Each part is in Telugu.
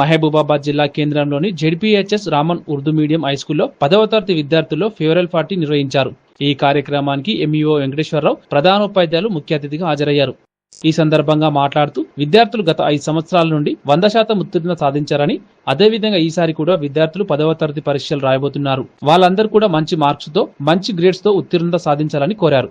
మహబూబాబాద్ జిల్లా కేంద్రంలోని జెడ్పీహెచ్ఎస్ రామన్ ఉర్దూ మీడియం హైస్కూల్లో పదవ తరగతి విద్యార్థుల్లో ఫేవరల్ పార్టీ నిర్వహించారు. ఈ కార్యక్రమానికి ఎంఈఓ వెంకటేశ్వరరావు ప్రధానోపాధ్యాయులు ముఖ్య అతిథిగా హాజరయ్యారు. ఈ సందర్భంగా మాట్లాడుతూ విద్యార్థులు గత ఐదు సంవత్సరాల నుండి వంద శాతం ఉత్తీర్ణత సాధించారని అదేవిధంగా ఈసారి కూడా విద్యార్థులు పదవ తరగతి పరీక్షలు రాయబోతున్నారు. వాళ్ళందరూ కూడా మంచి మార్క్స్తో మంచి గ్రేడ్స్తో ఉత్తీర్ణత సాధించాలని కోరారు.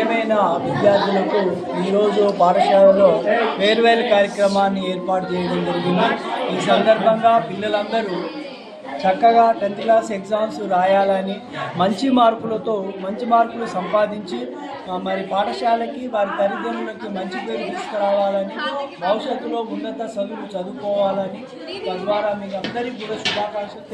ఏమైనా విద్యార్థులకు ఈరోజు పాఠశాలలో వేర్వేరు కార్యక్రమాన్ని ఏర్పాటు చేయడం జరిగింది. ఈ సందర్భంగా పిల్లలందరూ చక్కగా టెన్త్ క్లాస్ ఎగ్జామ్స్ రాయాలని మంచి మార్కులతో మంచి మార్కులు సంపాదించి మరి పాఠశాలకి వారి తల్లిదండ్రులకి మంచి పేరు తీసుకురావాలని భవిష్యత్తులో ఉన్నత చదువులు చదువుకోవాలని తద్వారా మీకు అందరికీ కూడా శుభాకాంక్షలు